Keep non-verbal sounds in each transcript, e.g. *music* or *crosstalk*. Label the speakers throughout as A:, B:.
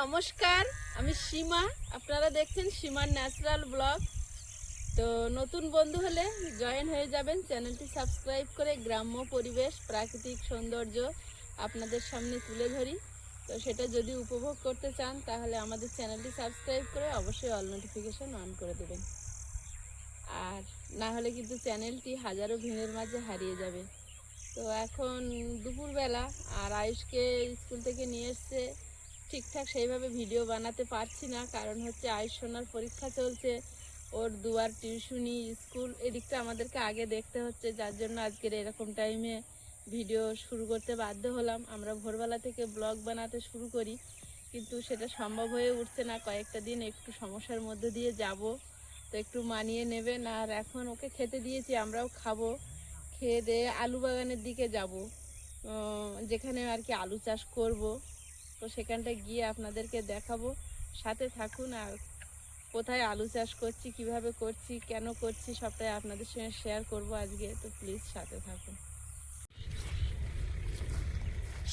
A: নমস্কার, আমি সীমা। আপনারা দেখছেন সীমার ন্যাচারাল ব্লগ। তো নতুন বন্ধু হলে জয়েন হয়ে যাবেন। চ্যানেলটি সাবস্ক্রাইব করে গ্রাম্য পরিবেশ, প্রাকৃতিক সৌন্দর্য আপনাদের সামনে তুলে ধরি। তো সেটা যদি উপভোগ করতে চান, তাহলে আমাদের চ্যানেলটি সাবস্ক্রাইব করে অবশ্যই অল নোটিফিকেশন অন করে দেবেন। আর না হলে কিন্তু চ্যানেলটি হাজারো ভিড়ের মাঝে হারিয়ে যাবে। তো এখন দুপুরবেলা আর আয়ুষকে স্কুল থেকে নিয়ে এসছে ঠিকঠাক সেইভাবে ভিডিও বানাতে পারছি না, কারণ হচ্ছে আয়ুষ সোনার পরীক্ষা চলছে, ওর দুয়ার, টিউশনি, স্কুল, এদিকটা আমাদেরকে আগে দেখতে হচ্ছে, যার জন্য আজকের এরকম টাইমে ভিডিও শুরু করতে বাধ্য হলাম। আমরা ভোরবেলা থেকে ব্লগ বানাতে শুরু করি, কিন্তু সেটা সম্ভব হয়ে উঠছে না। কয়েকটা দিন একটু সমস্যার মধ্যে দিয়ে যাব, তো একটু মানিয়ে নেবেন আর এখন ওকে খেতে দিয়েছি, আমরাও খাব। খেয়ে দিয়ে আলু বাগানের দিকে যাব যেখানে আর কি আলু চাষ করব। তো সেখানটা গিয়ে আপনাদেরকে দেখাবো। সাথে থাকুন আর কোথায় আলু চাষ করছি, কীভাবে করছি, কেন করছি সবটাই আপনাদের সঙ্গে শেয়ার করব আজকে। তো প্লিজ সাথে থাকুন।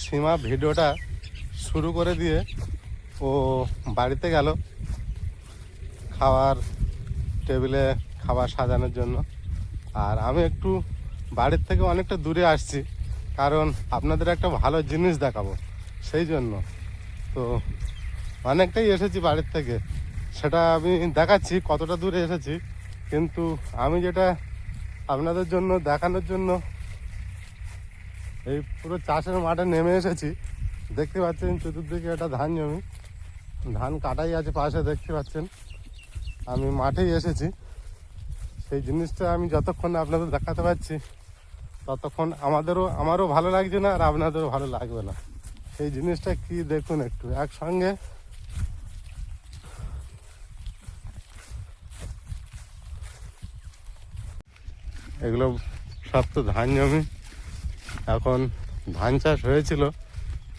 B: সীমা ভিডিওটা শুরু করে দিয়ে ও বাড়িতে গেল খাওয়ার টেবিলে খাবার সাজানোর জন্য। আর আমি একটু বাড়ির থেকে অনেকটা দূরে আসছি, কারণ আপনাদের একটা ভালো জিনিস দেখাবো, সেই জন্য। তো অনেকটাই এসেছি বাড়ির থেকে। সেটা আমি দেখাচ্ছি, কতটা দূরে এসেছি। কিন্তু আমি যেটা আপনাদের জন্য, দেখানোর জন্য এই পুরো চাষের মাঠে নেমে এসেছি। দেখতে পাচ্ছেন চতুর্দিকে একটা ধান জমি। ধান কাটাই আছে পাশে, দেখতে পাচ্ছেন। আমি মাঠেই এসেছি। সেই জিনিসটা আমি যতক্ষণ আপনাদের দেখাতে পারছি ততক্ষণ আমাদেরও, আমারও ভালো লাগছে না আর আপনাদেরও ভালো লাগবে না। সেই জিনিসটা কি দেখুন একটু, একসঙ্গে। এগুলো সব তো ধান জমি। এখন ধান চাষ হয়েছিল,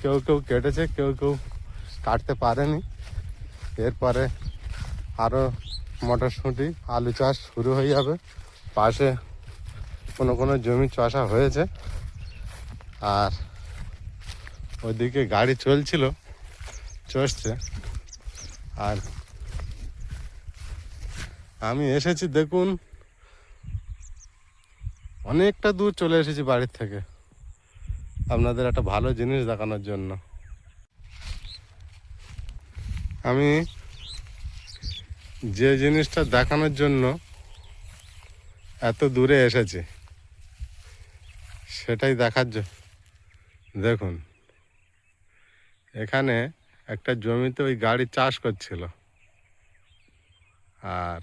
B: কেউ কেউ কেটেছে, কেউ কেউ কাটতে পারেনি। এরপরে আরও মটরশুঁটি, আলু চাষ শুরু হয়ে যাবে। পাশে কোনো কোনো জমি চষা হয়েছে। আর ওইদিকে গাড়ি চলছিল চষছে আর আমি এসেছি, দেখুন, অনেকটা দূর চলে এসেছি বাড়ির থেকে। আপনাদের একটা ভালো জিনিস দেখানোর জন্য। আমি যে জিনিসটা দেখানোর জন্য এত দূরে এসেছি, সেটাই দেখার জন্য দেখুন। এখানে একটা জমিতে ওই গাড়ি চাষ করছিল। আর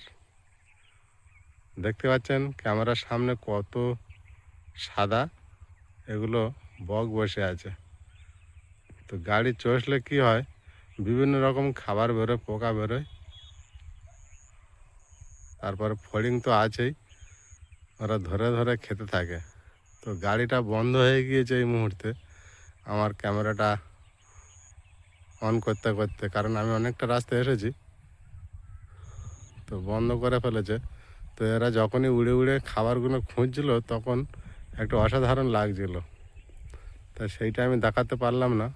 B: দেখতে পাচ্ছেন ক্যামেরার সামনে কত সাদা, এগুলো বক বসে আছে। তো গাড়ি চষলে কি হয়? বিভিন্ন রকম খাবার বেরোয়, পোকা বেরোয়। তারপরে ফড়িং তো আছেই, ওরা ধরে ধরে খেতে থাকে। তো গাড়িটা বন্ধ হয়ে গিয়েছে এই মুহূর্তে। আমার ক্যামেরাটা অন করতে করতে, কারণ আমি অনেকটা রাস্তা এসেছি। তো বন্ধ করে ফেলেছে। তো এরা যখনই উড়ে উড়ে খাবারগুলো খুঁজছিল, তখন একটা অসাধারণ লাগছিল। তা সেইটা আমি দেখাতে পারলাম না।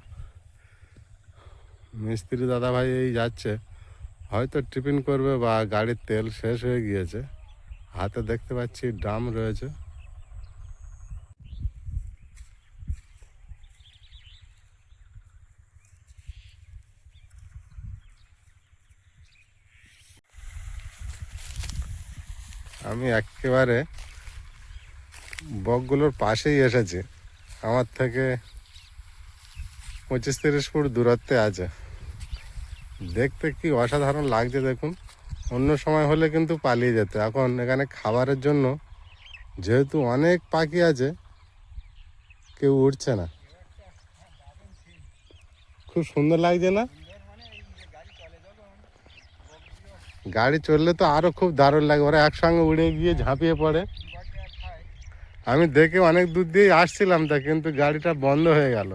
B: মিস্ত্রি দাদাভাই এই যাচ্ছে। হয়তো টিফিন করবে বা গাড়ির তেল শেষ হয়ে গিয়েছে। হাতে দেখতে পাচ্ছি ড্রাম রয়েছে। আমি একেবারে বকগুলোর পাশেই এসেছি। আমার থেকে পঁচিশ তিরিশ ফুট দূরত্বে আছে। দেখতে কি অসাধারণ লাগছে দেখুন। অন্য সময় হলে কিন্তু পালিয়ে যেত। এখন এখানে খাবারের জন্য যেহেতু অনেক পাখি আছে, কেউ উঠছে না। খুব সুন্দর লাগছে না? গাড়ি চললে তো আরও খুব দারুণ লাগে। ওরা একসঙ্গে উড়ে গিয়ে ঝাঁপিয়ে পড়ে। আমি দেখে অনেক দূর দিয়ে আসছিলাম তা, কিন্তু গাড়িটা বন্ধ হয়ে গেল।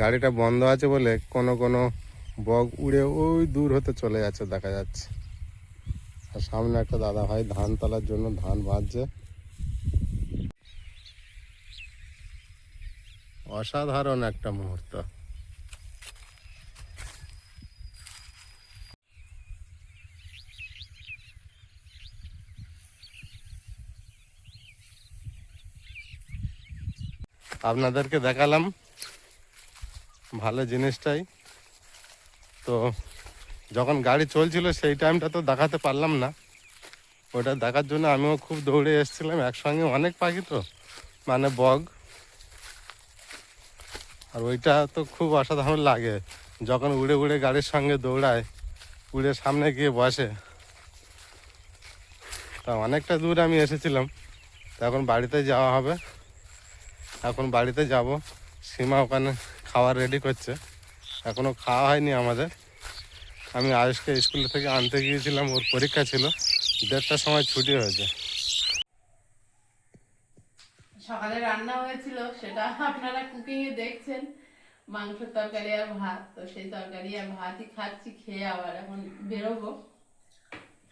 B: গাড়িটা বন্ধ আছে বলে কোনো কোনো বগ উড়ে ওই দূর হতে চলে যাচ্ছে, দেখা যাচ্ছে। আর সামনে একটা দাদা ভাই ধান তোলার জন্য ধান বাঁধছে। অসাধারণ একটা মুহূর্ত। আপনাদেরকে দেখালাম ভালো জিনিসটাই। তো যখন গাড়ি চলছিল সেই টাইমটা তো দেখাতে পারলাম না। ওটা দেখার জন্য আমিও খুব দৌড়ে এসেছিলাম, একসঙ্গে অনেক পাখি তো মানে বগ। আর ওইটা তো খুব অসাধারণ লাগে, যখন উড়ে উড়ে গাড়ির সঙ্গে দৌড়ায়, উড়ে সামনে গিয়ে বসে। তা অনেকটা দূর আমি এসেছিলাম এখন বাড়িতে যাওয়া হবে। এখন বাড়িতে যাব, সীমা ওখানে খাবার রেডি করছে। এখনও খাওয়া হয়নি আমাদের। আমি আয়ুষকে স্কুল থেকে আনতে গিয়েছিলাম ওর পরীক্ষা ছিল। দেড়টার সময় ছুটি হয়েছে।
A: সকালে রান্না হয়েছিল সেটা আপনারা কুকিং এ দেখছেন। মাংসের তরকারি আর ভাত তো সেই তরকারি আর ভাতই খাচ্ছি খেয়ে আবার এখন বেরোবো।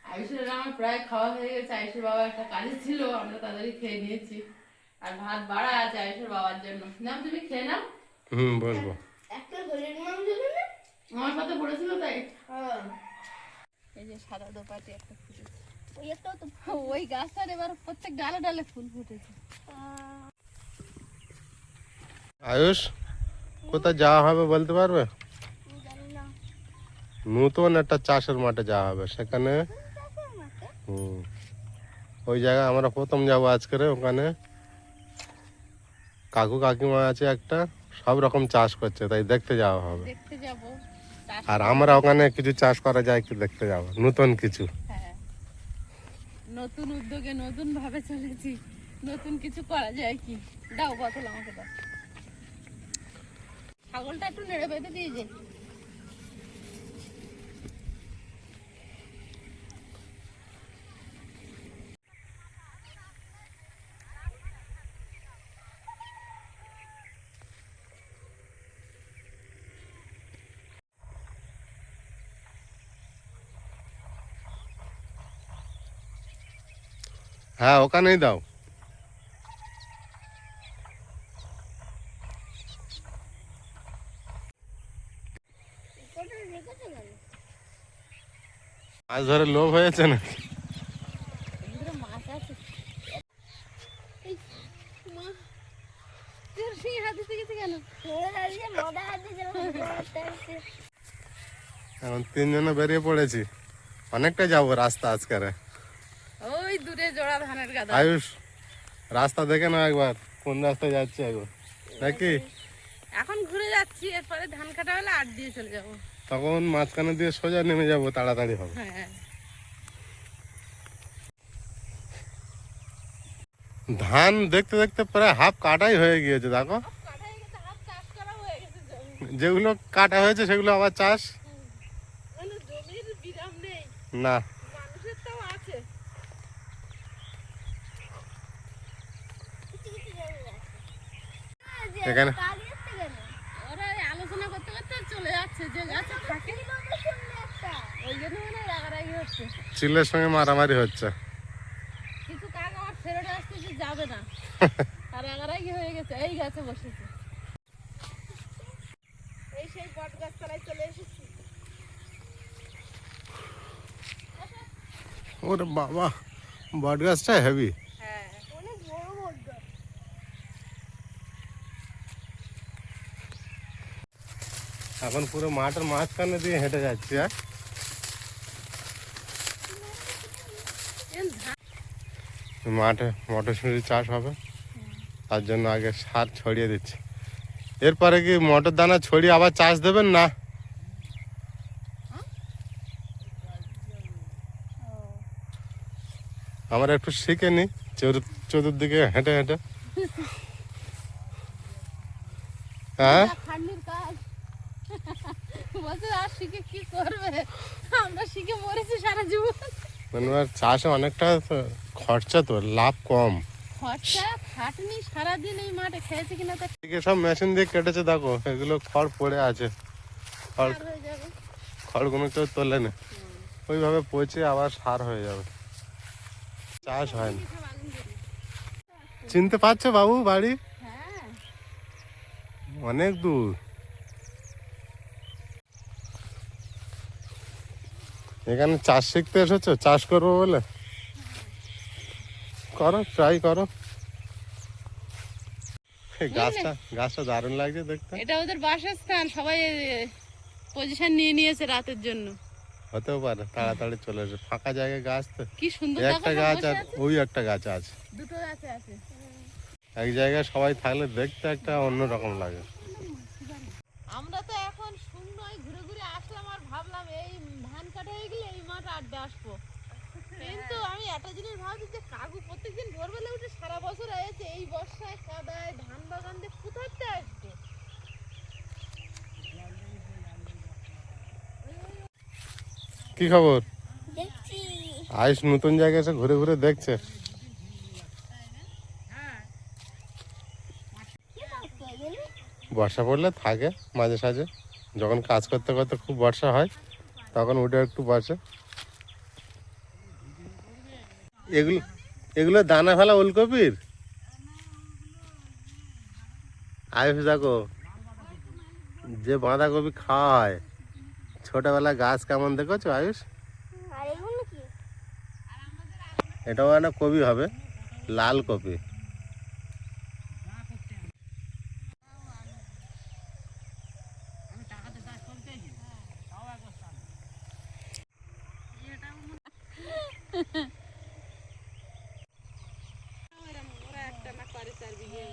A: আয়ুষের আমার প্রায় খাওয়া হয়ে গেছে। আয়ুষের বাবা একটা কাজে ছিল আমরা তাড়াতাড়ি খেয়ে নিয়েছি। আর ভাত বাড়া আছে আয়ুষের বাবার জন্য। নাম তুমি খেয়ে নাও।
B: হুম বলব
C: একটা হরিণ মাংস দেবে
A: আমার সাথে পড়েছিল তাই।
C: হ্যাঁ।
A: এই যে সাদা দোপাটি একটা ফুটেছে
C: ওই একটাও তো
A: ওই গাছটার এবার প্রত্যেক ডালে ডালে ফুল ফুটেছে।
B: আয়ুষ কোথায় যাওয়া হবে বলতে পারবে? নতুন একটা চাষের মাঠে যাওয়া হবে সেখানে? হুম। ওই জায়গায় আমরা প্রথম যাব আজকের ওখানে। কাকু কাকিমা আছে একটা। সব রকম চাষ করছে তাই দেখতে যাওয়া হবে।
A: দেখতে যাব।
B: আর আমরা ওখানে কিছু চাষ করা যায় কি দেখতে যাব। নতুন কিছু।
A: হ্যাঁ। নতুন উদ্যোগে নতুন ভাবে চলেছি। নতুন কিছু করা যায় কি? দাও বোতল আমাকে দাও। ছাগলটা একটু নেড়ে বেঁধে দিয়ে যে
B: হ্যাঁ ওখানেই দাও। মাছ ধরে লোভ হয়েছে না। এখন তিনজনে বেরিয়ে পড়েছি। অনেকটা যাব রাস্তা আজকের
A: ওই দূরে জোড়া ধানের গাদা
B: আয়ুষ রাস্তা দেখে না একবার কোন রাস্তায় যাচ্ছে একবার নাকি?
A: এখন ঘুরে যাচ্ছি এরপরে ধান কাটা হলে আট দিয়ে চলে যাব।
B: তখন মাঝখানে দিয়ে সোজা নেমে যাব তাড়াতাড়ি হবে।
A: হ্যাঁ।
B: ধান দেখতে দেখতে প্রায় হাফ কাটাই হয়ে গিয়েছে দেখো। যেগুলো কাটা হয়েছে সেগুলো আবার চাষ?
A: মানে
B: না
A: মানুষের তাও আছে
C: কিছু কিছু জমি আছে। আহ, যে
B: এখানে
C: কালি আসছে কেন?
A: ওরা এই আলোচনা করতে করতে চলে যাচ্ছে যে গাছে থাকে? ওই জন্য মানে রাগারাগি হচ্ছে।
B: চিলের সঙ্গে মারামারি হচ্ছে।
A: কিছু কাক আমার ফেরত যাবে না। *laughs* আর রাগারাগি হয়ে গেছে এই গাছে বসেছে। এই সেই বট গাছতলায় চলে এসেছি।
B: ওরে বাবা বট গাছটা হেভি এখন পুরো মাঠের মাঝখানে দিয়ে হেঁটে যাচ্ছি হ্যাঁ? মাঠে মটরশুঁটি চাষ হবে। তার জন্য আগে সার ছড়িয়ে দিচ্ছি। এরপরে কি মটর দানা ছড়িয়ে আবার চাষ দেবেন না? আমরা একটু শিখে নি চতুর- চতুর্দিকে হেঁটে হেঁটে। *laughs* হ্যাঁ?
A: বলছে আর শিখে কি করবে? আমরা শিখে মরেছি সারা জীবন।
B: মানে চাষে অনেকটা খরচা তো লাভ কম।
A: খরচা খাটনি সারাদিন এই মাঠে খেয়েছে কিনা তা
B: সব মেশিন দিয়ে কেটেছে দেখো এগুলো খড় পড়ে আছে। খড়
A: সার যাবে।
B: খড়গুলো কেউ তোলে না। ওইভাবে পচে আবার সার হয়ে যাবে। চাষ হয় না। চিনতে পারছ বাবু বাড়ি?
A: হ্যাঁ।
B: অনেক দূর। এখানে চাষ শিখতে এসেছ? চাষ করব বলে? করো ট্রাই করো। গাছটা গাছটা দারুণ লাগছে দেখতে।
A: এটা ওদের বাসস্থান সবাই পজিশন নিয়ে নিয়েছে রাতের জন্য।
B: হতেও পারে তাড়াতাড়ি চলে আসবে ফাঁকা জায়গায় গাছ তো।
A: কি সুন্দর
B: একটা গাছ আর ওই একটা গাছ আছে।
A: দুটো গাছে আছে।
B: এক জায়গায় সবাই থাকলে দেখতে একটা অন্যরকম লাগে
A: আমরা তো এখন শূন্যই ঘুরে ঘুরে আসলাম আর ভাবলাম এই ধান কাটা হয়ে গেলে এই মাঠ আড্ডা আসব। কিন্তু আমি একটা জিনিস ভাবছি যে কাকু প্রত্যেকদিন ভোরবেলা উঠে সারা বছর আছে এই বর্ষায় কাদায় ধান বাগান দিয়ে কোথাতে আসবে?
B: কি খবর?
C: দেখছি।
B: আয়ুষ নতুন জায়গায় এসে ঘুরে ঘুরে দেখছে। বর্ষা পড়লে থাকে মাঝে সাঝে। যখন কাজ করতে করতে খুব বর্ষা হয় তখন উঠে একটু বসে। এগুলো এগুলো দানা ফেলা ওলকপির? আয়ুষ দেখো যে বাঁধাকপি খাওয়া হয় ছোটবেলা গাছ কেমন দেখেছ আয়ুষ? এটাও একটা কপি হবে লাল কপি
A: ওরা একটা না করে চার বিঘে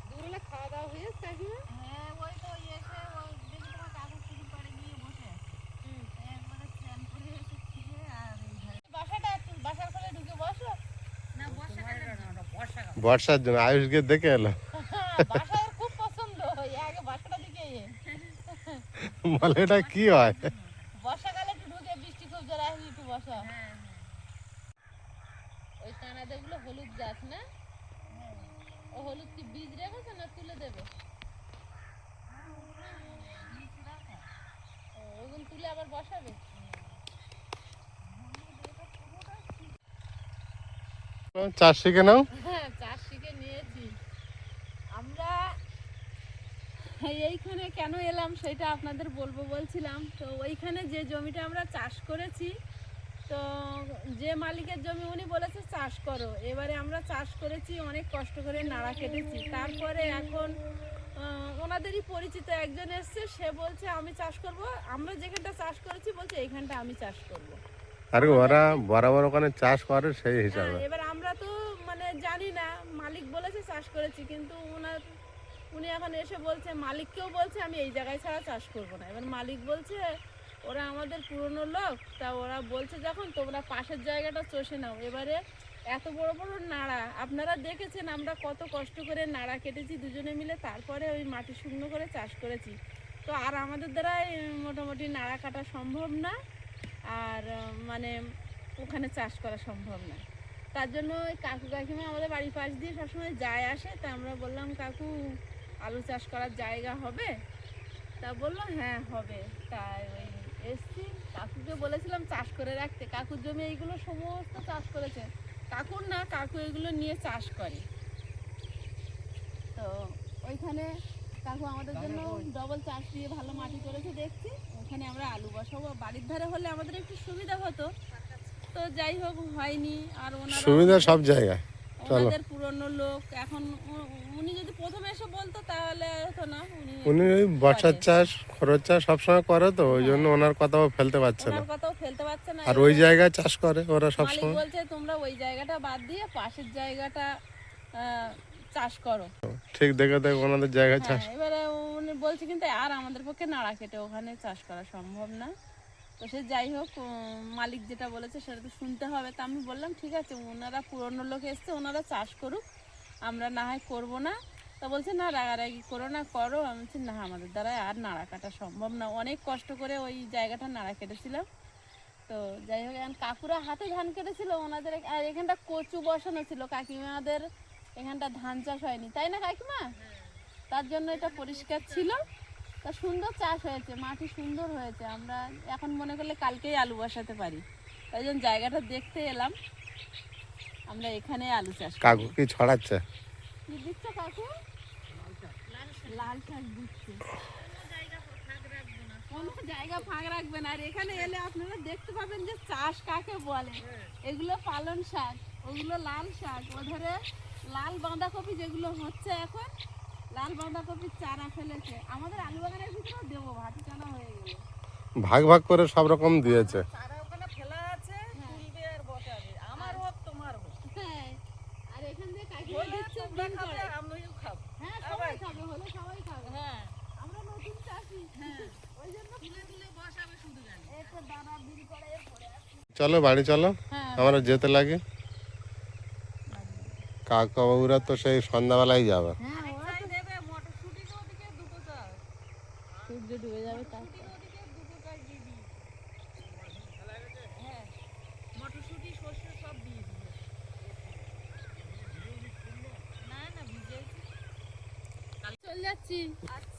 A: দুপুরবেলা খাওয়া দাওয়া হয়েছে কাকিমা হ্যাঁ ওই তো এসে ওই দেখি তোমার কাকু পুকুর পাড়ে গিয়ে বসে আছে একবারে স্নান করে এসে খেয়ে আর বাসাটা বাসার ফলে ঢুকে বসো না বর্ষাকালে
B: বর্ষার জন্য আয়ুষকে দেখে এলো। বলে কি হয়
A: হলুদ কি বীজ রেখেছে না তুলে দেবে ওগুলো তুলে আবার বসাবে
B: চাষ শিখে নাও
A: হ্যাঁ চাষ শিখে নিয়েছি আমরা এইখানে কেন এলাম সেটা আপনাদের বলব বলছিলাম। তো ওইখানে যে জমিটা আমরা চাষ করেছি তো যে মালিকের জমি উনি বলেছে চাষ করো। এবারে আমরা চাষ করেছি অনেক কষ্ট করে নাড়া কেটেছি। তারপরে এখন ওনাদেরই পরিচিত একজন এসছে সে বলছে আমি চাষ করব। আমরা যেখানটা চাষ করেছি বলছে এইখানটা আমি চাষ করব।
B: আর ওরা বরাবর ওখানে চাষ করে সেই হিসাবে।
A: হ্যাঁ, এবার আমরা তো মানে জানি না মালিক বলেছে চাষ করেছি কিন্তু ওনার উনি এখন এসে বলছে, মালিককেও বলছে, আমি এই জায়গায় ছাড়া চাষ করব না। এবার মালিক বলছে, ওরা আমাদের পুরনো লোক, তা ওরা বলছে যখন, তোমরা পাশের জায়গাটা চষে নাও। এবারে এত বড় বড় নাড়া, আপনারা দেখেছেন আমরা কত কষ্ট করে নাড়া কেটেছি দুজনে মিলে, তারপরে ওই মাটি শুকনো করে চাষ করেছি। তো আর আমাদের দ্বারাই মোটামুটি নাড়া কাটা সম্ভব না, আর মানে ওখানে চাষ করা সম্ভব না। তার জন্য ওই কাকু কাকিমা আমাদের বাড়ির পাশ দিয়ে সবসময় যায় আসে, তা আমরা বললাম, কাকু আলু চাষ করার জায়গা হবে? তা বলল হ্যাঁ হবে। তাই ওই এসছি। কাকুকে বলেছিলাম চাষ করে রাখতে। কাকুর জমি এইগুলো সমস্ত চাষ করেছে। কাকুর না কাকু এগুলো নিয়ে চাষ করে। তো ওইখানে কাকু আমাদের জন্য ডবল চাষ দিয়ে ভালো মাটি করেছে দেখছি। ওখানে আমরা আলু বসাবো। বাড়ির ধারে হলে আমাদের একটু সুবিধা হতো। তো যাই হোক হয়নি। আর ওনার
B: সুবিধা সব জায়গায়।
A: ওনাদের পুরনো লোক এখন উনি যদি প্রথমে এসে বলতো তাহলে হতো না। উনি
B: উনি ওই বর্ষার চাষ খরচ চাষ সবসময় করে তো ওই জন্য ওনার কথাও ফেলতে পারছে না।
A: ওনার কথাও ফেলতে পারছে না।
B: আর ওই জায়গায় চাষ করে ওরা সবসময়
A: বলছে তোমরা ওই জায়গাটা বাদ দিয়ে পাশের জায়গাটা চাষ করো।
B: ঠিক দেখে দেখে ওনাদের জায়গায় চাষ।
A: হ্যাঁ এবারে উনি বলছে কিন্তু আর আমাদের পক্ষে নাড়া কেটে ওখানে চাষ করা সম্ভব না। তো সে যাই হোক মালিক যেটা বলেছে সেটা তো শুনতে হবে। তা আমি বললাম ঠিক আছে ওনারা পুরনো লোক এসছে ওনারা চাষ করুক আমরা না হয় করব না। তা বলছে না রাগারাগি করো না করো। আমি বলছি না আমাদের দ্বারা আর নাড়া কাটা সম্ভব না। অনেক কষ্ট করে ওই জায়গাটা নাড়া কেটেছিলাম। তো যাই হোক এখন কাকুরা হাতে ধান কেটেছিল ওনাদের আর এখানটা কচু বসানো ছিল কাকিমাদের এখানটা ধান চাষ হয়নি। তাই না কাকিমা? তার জন্য এটা পরিষ্কার ছিল। তা সুন্দর চাষ হয়েছে মাটি সুন্দর হয়েছে। আমরা এখন মনে করলে কালকেই আলু বসাতে পারি। তাই জন্য জায়গাটা দেখতে এলাম। আমরা এখানে আলু চাষ
B: কাকু কি ছড়াচ্ছে?
A: কি দিচ্ছ কাকু? লাল শাক দিচ্ছে। কোনো জায়গা ফাঁক রাখবেন আর এখানে এলে আপনারা দেখতে পাবেন যে চাষ কাকে বলে। এগুলো পালন শাক ওগুলো লাল শাক। ওধারে লাল বাঁধাকপি যেগুলো হচ্ছে এখন লাল বাঁধাকপির চারা ফেলেছে। আমাদের আলু বাগানের ভিতরেও দেবো ভাটি টানা হয়ে গেল।
B: ভাগ ভাগ করে সব রকম দিয়েছে।
D: তারা ওখানে ফেলা আছে তুলবে আর বসাবে আমার হোক তোমার হোক।
A: হ্যাঁ আর এখান থেকে কাকিমা দিচ্ছে
D: তোমরা খাবে আমিও খাব।
A: হ্যাঁ সবাই খাবে হলে সবাই খাবে।
D: হ্যাঁ।
A: আমরা নতুন চাষি। ওই জন্য
D: তুলে তুলে বসাবে শুধু জানি
A: একটা দানা বিল করে পড়ে
B: চলো বাড়ি চলো।
A: হ্যাঁ।
B: আমরা যেতে লাগে। কাকা বাবুরা তো সেই সন্ধ্যাবেলায় যাবে
A: হ্যাঁ ওরা
D: চাই দেবে মটরশুঁটি তো ওদিকে দুটো চাই
A: সূর্য ডুবে যাবে তার
D: ওদিকে দুটো চাই দিয়ে দিই হ্যাঁ মটরশুঁটি সর্ষে সব দিয়ে দিবে না না ভিজেছি
A: চলে যাচ্ছি।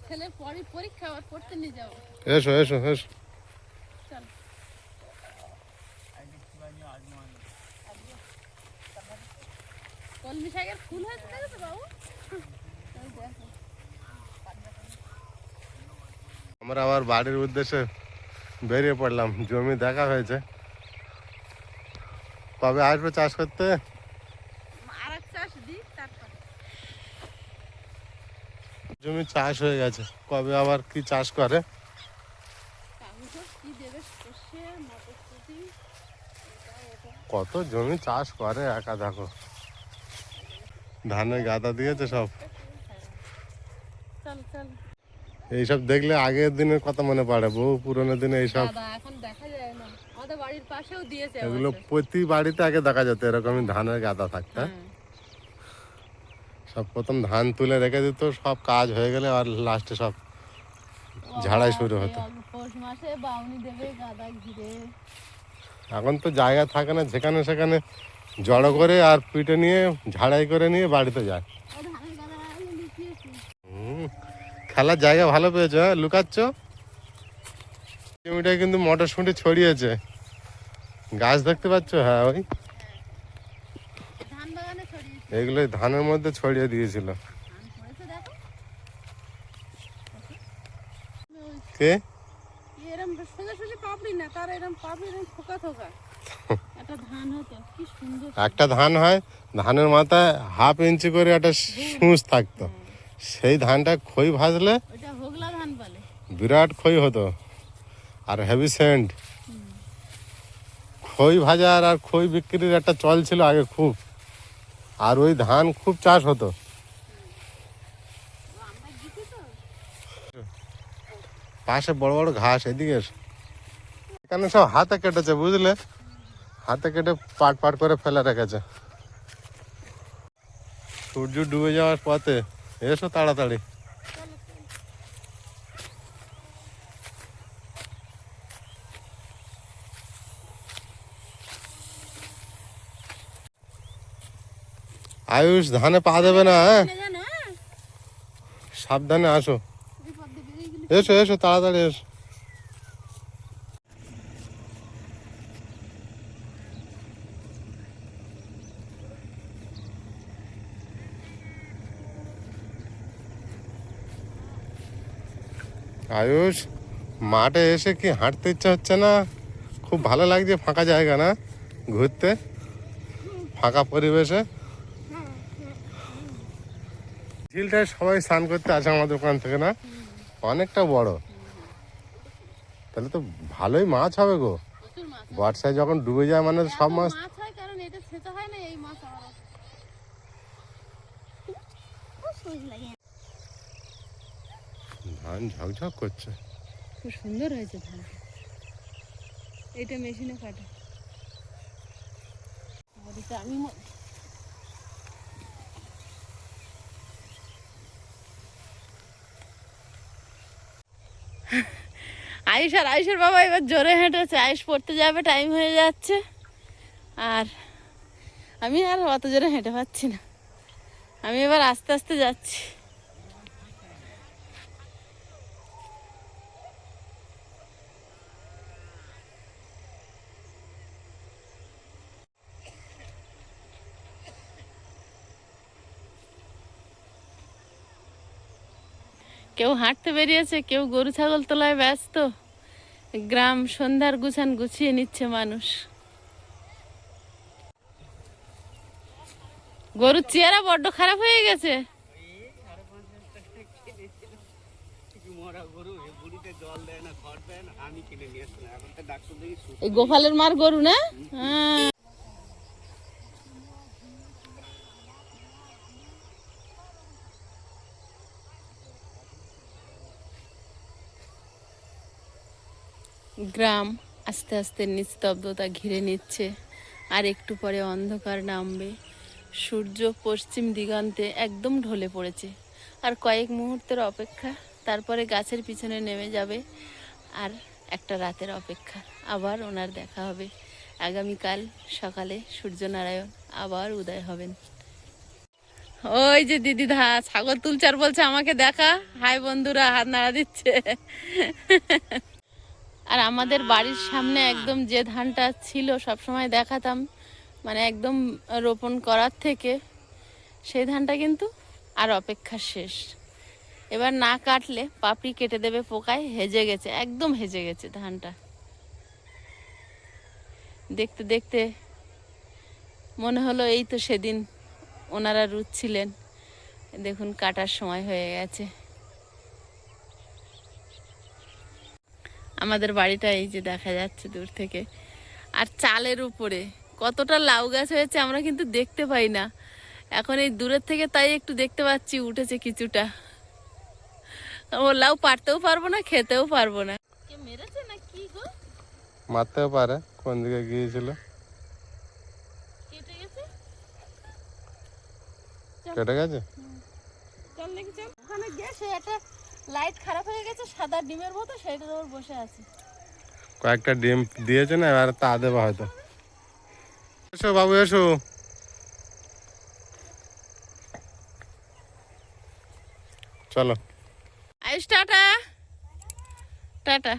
A: ছেলে পরে পরীক্ষা আবার পড়তে নিয়ে যাব।
B: এসো এসো এসো।
A: কলমি শাকের ফুল হয়েছে দেখেছ বাবু?
B: আমরা আবার বাড়ির উদ্দেশ্যে বেরিয়ে পড়লাম। জমি দেখা হয়েছে। কবে আসবে চাষ করতে
A: আর এক চাষ দিই তারপরে
B: জমি চাষ হয়ে গেছে। কবে আবার কি চাষ করে? কত জমি চাষ করে একা দেখো। ধানের গাদা দিয়েছে সব। এইসব দেখলে আগের দিনের কথা মনে পড়ে বহু পুরোনো দিনে এইসব। এগুলো প্রতি বাড়িতে আগে দেখা যেত এরকমই ধানের গাদা থাকতো।
A: হ্যাঁ।
B: সব প্রথম ধান তুলে রেখে দিত সব কাজ হয়ে গেলে আর লাস্টে সব ঝাড়াই শুরু হতো। এখন তো জায়গা থাকে না যেখানে সেখানে জড়ো করে আর পিঠে নিয়ে ঝাড়াই করে নিয়ে বাড়িতে যায়। খেলার জায়গা ভালো পেয়েছ হ্যাঁ? লুকাচ্ছ? জমিটায় কিন্তু মটরশুঁটি ছড়িয়েছে। গাছ দেখতে পাচ্ছ? হ্যাঁ ওই। এগুলো ধানের মধ্যে ছড়িয়ে দিয়েছিল। কে?
A: এরম সোজা সোজা পাপড়ি না তার এরম পাপড়ি এরম থোকা থোকা একটা ধান হতো কি সুন্দর
B: একটা ধান হয় ধানের মাথায় হাফ ইঞ্চি করে একটা সূচ থাকতো। সেই ধানটা খই ভাজলে
A: ওইটা হোগলা ধান বলে।
B: বিরাট খই হতো। আর হেভি সেন্ট খই ভাজার আর খই বিক্রির একটা চল ছিল আগে খুব। আর ওই ধান খুব চাষ হতো। পাশে বড় বড় ঘাস, এদিকে এখানে সব হাতে কেটেছে, বুঝলে? হাতে কেটে পাট পাট করে ফেলে রেখেছে। সূর্য ডুবে যাওয়ার পথে, এসো তাড়াতাড়ি। আয়ুষ ধানে পা দেবে না হ্যাঁ? সাবধানে আসো। এসো এসো তাড়াতাড়ি এসো। আয়ুষ মাঠে এসে কি হাঁটতে ইচ্ছা হচ্ছে না? খুব ভালো লাগছে ফাঁকা জায়গা না ঘুরতে? ফাঁকা পরিবেশে? ঝিলটায় সবাই স্নান করতে আসে আমাদের ওখান থেকে না? অনেকটা বড়। তাহলে তো ভালোই মাছ হবে গো।
A: প্রচুর মাছ।
B: বর্ষায় যখন ডুবে যায় মানে সব মাছ
A: হয় হয়
B: ধান ঝকঝক করছে।
A: খুব সুন্দর হয়েছে ধান। এটা মেশিনে কাটা। আমি *laughs* আয়ুষ আর আয়ুষের বাবা এবার জোরে হেঁটেছে। আয়ুষ পড়তে যাবে টাইম হয়ে যাচ্ছে। আর আমি আর অত জোরে হেঁটে পাচ্ছি না। আমি এবার আস্তে আস্তে যাচ্ছি। কেউ হাঁটতে বেরিয়েছে, কেউ গরু ছাগল তোলায় ব্যস্ত। গ্রাম সন্ধ্যার গুছান গুছিয়ে নিচ্ছে মানুষ। গরুর চেহারা বড্ড খারাপ হয়ে গেছে।
E: গোপালের মার গরু না? জল দেয় না ঘর দেয় না আমি কিনে নিয়ে আসলাম এখন তো ডাক্তার দেখি সুস্থ
A: এই গোপালের মার গরু না হ্যাঁ গ্রাম আস্তে আস্তে নিস্তব্ধতা ঘিরে নিচ্ছে, আর একটু পরে অন্ধকার নামবে। সূর্য পশ্চিম দিগন্তে একদম ঢলে পড়েছে। আর কয়েক মুহূর্তের অপেক্ষা, তারপরে গাছের পিছনে নেমে যাবে, আর একটা রাতের অপেক্ষা। আবার ওনার দেখা হবে। আগামীকাল সকালে সূর্যনারায়ণ আবার উদয় হবেন। ওই যে দিদি ধা ছাগল তুলচার বলছে আমাকে দেখা। হাই বন্ধুরা, হাত নাড়া দিচ্ছে। আর আমাদের বাড়ির সামনে একদম যে ধানটা ছিল সব সময় দেখাতাম। মানে একদম রোপণ করার থেকে সেই ধানটা কিন্তু আর অপেক্ষা শেষ। এবার না কাটলে পাপড়ি কেটে দেবে পোকায়, হেজে গেছে, একদম হেজে গেছে ধানটা। দেখতে দেখতে মনে হলো এই তো সেদিন ওনারা রুচ্ছিলেন। দেখুন, কাটার সময় হয়ে গেছে। আমাদের বাড়িটা এই যে দেখা যাচ্ছে দূর থেকে। আর চালের উপরে কতটা লাউ গাছ হয়েছে আমরা কিন্তু দেখতে পাই না। এখন এই দূরের থেকে তাই একটু দেখতে পাচ্ছি উঠেছে কিছুটা। ও লাউ পারতেও পারব না খেতেও পারব না। কে মেরেছে না কি গো?
B: মারতেও পারে কোন দিকে গিয়েছিল?
A: কেটে গেছে?
B: কেটে গেছে?
A: চল দেখি চল। ওখানে গিয়ে সে একটা লাইট খারাপ হয়ে গেছে সাদা ডিমের মতো সেইটার ওপর বসে আছে।
B: কয়েকটা ডিম দিয়েছে না এবার তা দেবো হয়তো। এসো বাবু এসো। চলো।
A: আয়ুষ টাটা। টাটা।